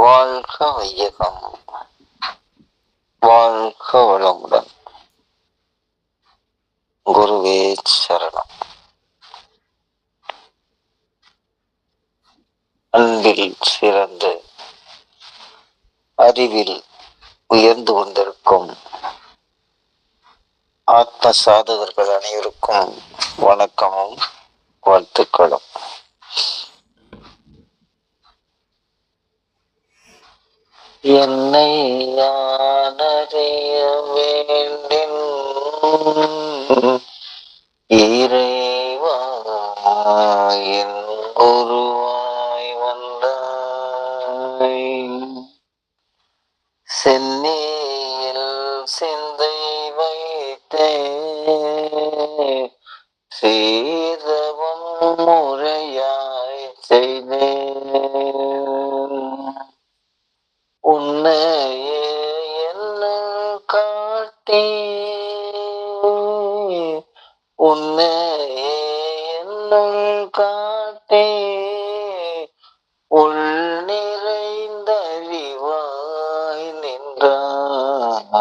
வாழ்க வையகம் வாழ்க வளமுடன். குருவே சரணம். அன்பில் சிறந்து அறிவில் உயர்ந்து கொண்டிருக்கும் ஆத்ம சாதகர்கள் அனைவருக்கும் வணக்கமும் வாழ்த்துக்களும். என்னை யானறிய வேண்டின் இறைவா என்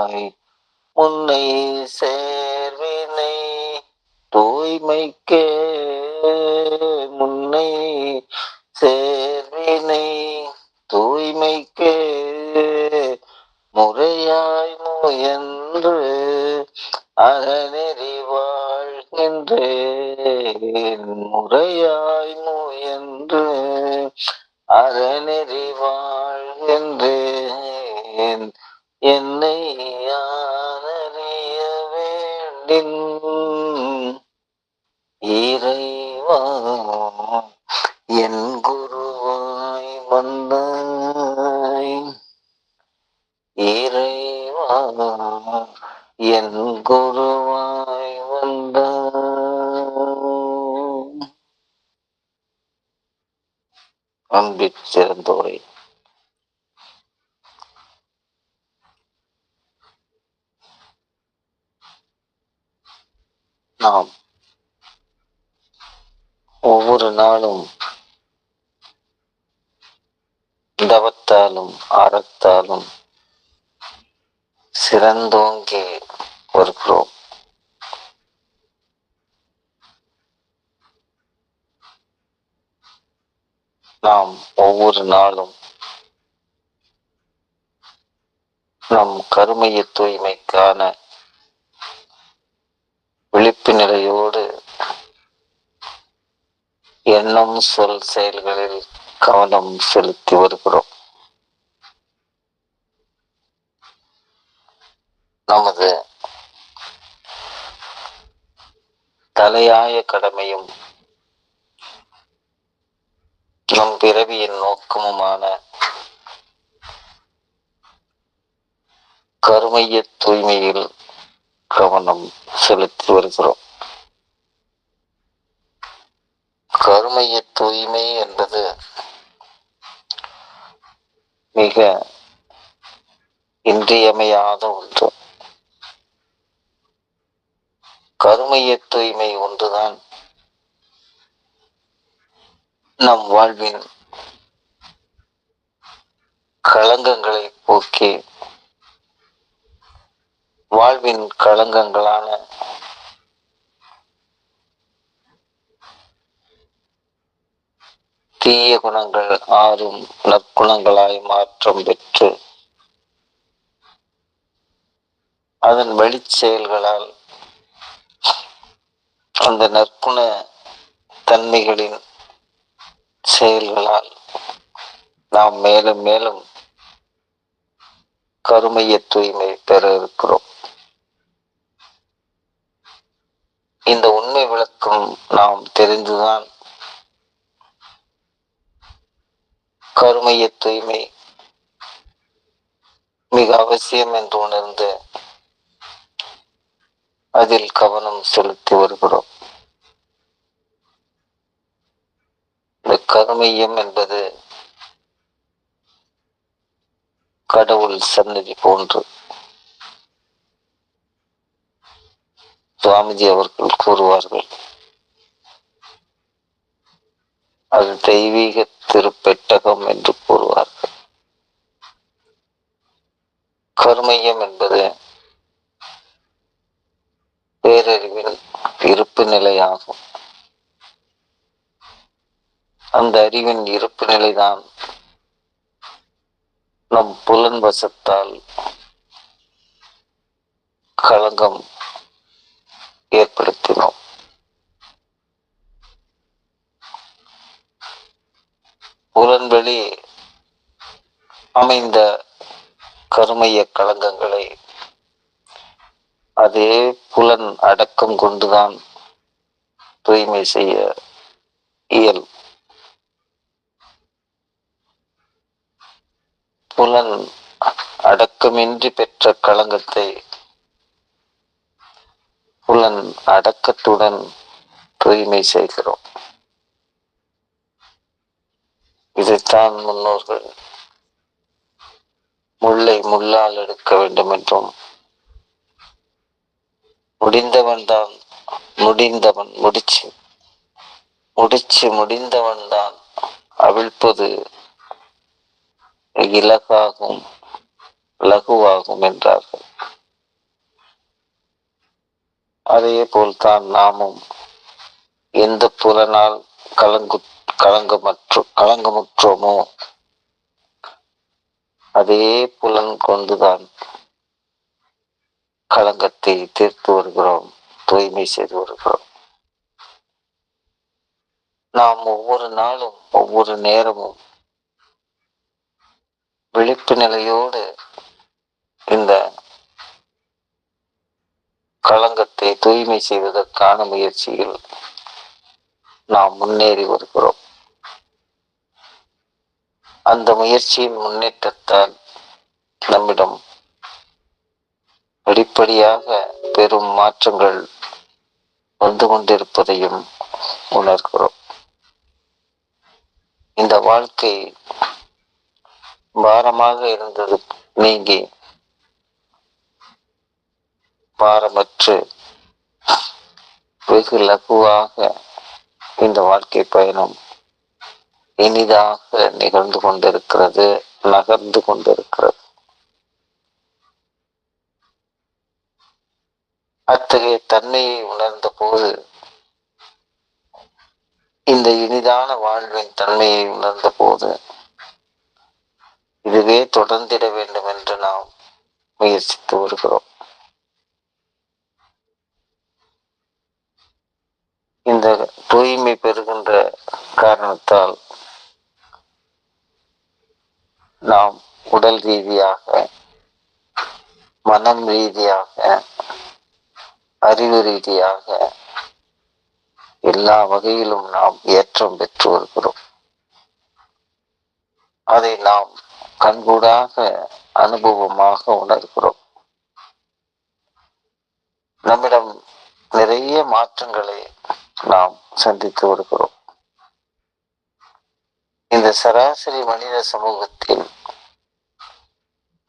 நின்றாய் முன்னை சேர்வினை தூய்மைக்கே முன்னை சேர்வினை தூய்மைக்கே முறையாய் முயன்று அகநெறி வாழ்கின்றேன் முறையாய் முயன்று அறநெறி இறைவா என் குருவாய் வந்தாய். இறைவா என் குருவாய் வந்த அன்பிற் சிறந்தோரை. நாம் ஒவ்வொரு நாளும் தவத்தாலும் அறத்தாலும் சிறந்தோங்கி வருகிறோம். நாம் ஒவ்வொரு நாளும் நம் கருமைய தூய்மைக்கான விழிப்பு நிலையோடு எண்ணம் சொல் செயல்களில் கவனம் செலுத்தி வருகிறோம். நமது தலையாய கடமையும் நம் பிறவியின் நோக்கமுமான கருமைய தூய்மையில் கவனம் செலுத்தி வருகிறோம். கருமைய தூய்மை என்பது மிக இன்றியமையாத ஒன்று. கருமைய தூய்மை ஒன்றுதான் நம் வாழ்வின் களங்கங்களை போக்கி வாழ்வின் களங்கங்களான தீய குணங்கள் ஆறும் நற்குணங்களாய் மாற்றம் பெற்று அதன் வழி செயல்களால் அந்த நற்குண தன்மைகளின் செயல்களால் நாம் மேலும் மேலும் கருமைய தூய்மை பெற இருக்கிறோம். இந்த உண்மை விளக்கம் நாம் தெரிந்துதான் கருமைய தூய்மை மிக அவசியம் என்று உணர்ந்து அதில் கவனம் செலுத்தி வருகிறோம். இந்த கருமையம் என்பது கடவுள் சன்னதி போன்று சுவாமிஜி அவர்கள் கூறுவார்கள். அது தெய்வீக திருப்பெட்டகம் என்று கூறுவார்கள். கருமையம் என்பது பேரறிவில் இருப்பு நிலையாகும். அந்த அறிவின் இருப்பு நிலைதான் நம் புலன் வசத்தால் களங்கம் ஏற்படுத்தினோம். புலன்வெளி அமைந்த கருமைய களங்கங்களை அதே புலன் அடக்கம் கொண்டுதான் தூய்மை செய்ய இயல். புலன் அடக்கமின்றி பெற்ற களங்கத்தை புலன் அடக்கத்துடன் தூய்மை செய்கிறோம். இதைத்தான் முன்னோர்கள் முல்லை முள்ளால் எடுக்க வேண்டும் என்றும் முடிந்தவன் தான் முடிந்தவன் முடிச்சு முடிச்சு முடிந்தவன் தான் அவிழ்ப்பது இலகாகும் லகுவாகும் என்றார்கள். அதே போல்தான் நாமும் எந்த புலனால் கலங்கு களங்கமற்று களங்கமுற்றோமோ? அதே புலன் கொண்டுதான் களங்கத்தை தீர்த்து வருகிறோம் தூய்மை செய்து வருகிறோம். நாம் ஒவ்வொரு நாளும் ஒவ்வொரு நேரமும் விழிப்பு நிலையோடு இந்த களங்கத்தை தூய்மை செய்வதற்கான முயற்சியில் நாம் முன்னேறி வருகிறோம். அந்த முயற்சியின் முன்னேற்றத்தால் நம்மிடம் படிப்படியாக பெரும் மாற்றங்கள் வந்து கொண்டிருப்பதையும் உணர்கிறோம். இந்த வாழ்க்கை பாரமாக இருந்தது நீங்கி பாரமற்று வெகு லகுவாக இந்த வாழ்க்கை பயணம் இனிதாக நிகழ்ந்து கொண்டிருக்கிறது நகர்ந்து கொண்டிருக்கிறது. அத்தகைய தன்மையை உணர்ந்த போது இந்த இனிதான வாழ்வின் தன்மையை உணர்ந்த போது இதுவே தொடர்ந்திட வேண்டும் என்று நாம் முயற்சித்து வருகிறோம். இந்த தூய்மை பெறுகின்ற காரணத்தால் நாம் உடல் ரீதியாக மனம் ரீதியாக அறிவு ரீதியாக எல்லா வகையிலும் நாம் ஏற்றம் பெற்று வருகிறோம். அதை நாம் கண்கூடாக அனுபவமாக உணர்கிறோம். நம்மிடம் நிறைய மாற்றங்களை நாம் சந்தித்து வருகிறோம். இந்த சராசரி மனித சமூகத்தில்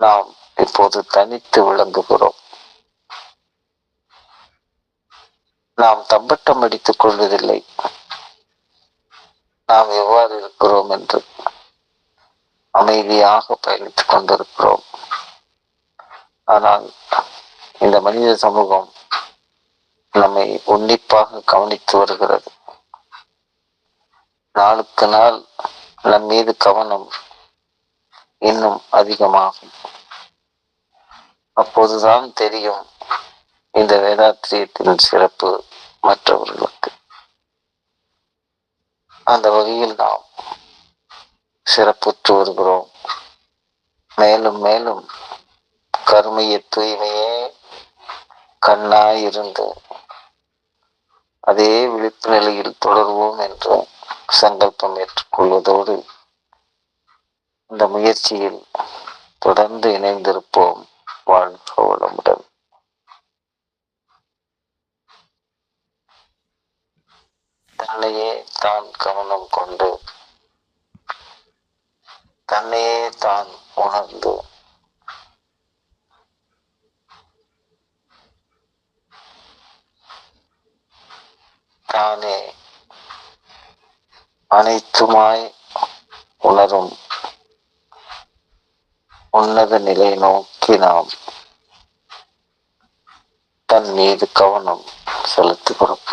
நாம் இப்போது தனித்து விளங்குகிறோம். நாம் தம்பட்டம் அடித்துக் கொள்வதில்லை. நாம் எவ்வாறு இருக்கிறோம் என்று அமைதியாக பயணித்துக் கொண்டிருக்கிறோம். ஆனால் இந்த மனித சமூகம் நம்மை உன்னிப்பாக கவனித்து வருகிறது. நாளுக்கு நாள் நம் மீது கவனம் இன்னும் அதிகமாகும். அப்போதுதான் தெரியும் இந்த வேதாத்திரியத்தின் சிறப்பு மற்றவர்களுக்கு. அந்த வகையில் நாம் சிறப்புற்று வருகிறோம். மேலும் மேலும் கருமைய தூய்மையே கண்ணாய் இருந்து அதே விழிப்பு நிலையில் தொடர்வோம் என்று சங்கல்பம் ஏற்றுக்கொள்வதோடு இந்த முயற்சியில் தொடர்ந்து இணைந்திருப்போம். வாழ்க வளமுடன். தன்னையே தான் கவனம் கொண்டு தன்னையே தான் உணர்ந்து தானே அனைத்துமாய் உணரும் உன்னத நிலை நோக்கி நாம் தன் மீது கவனம் செலுத்துகிறோம்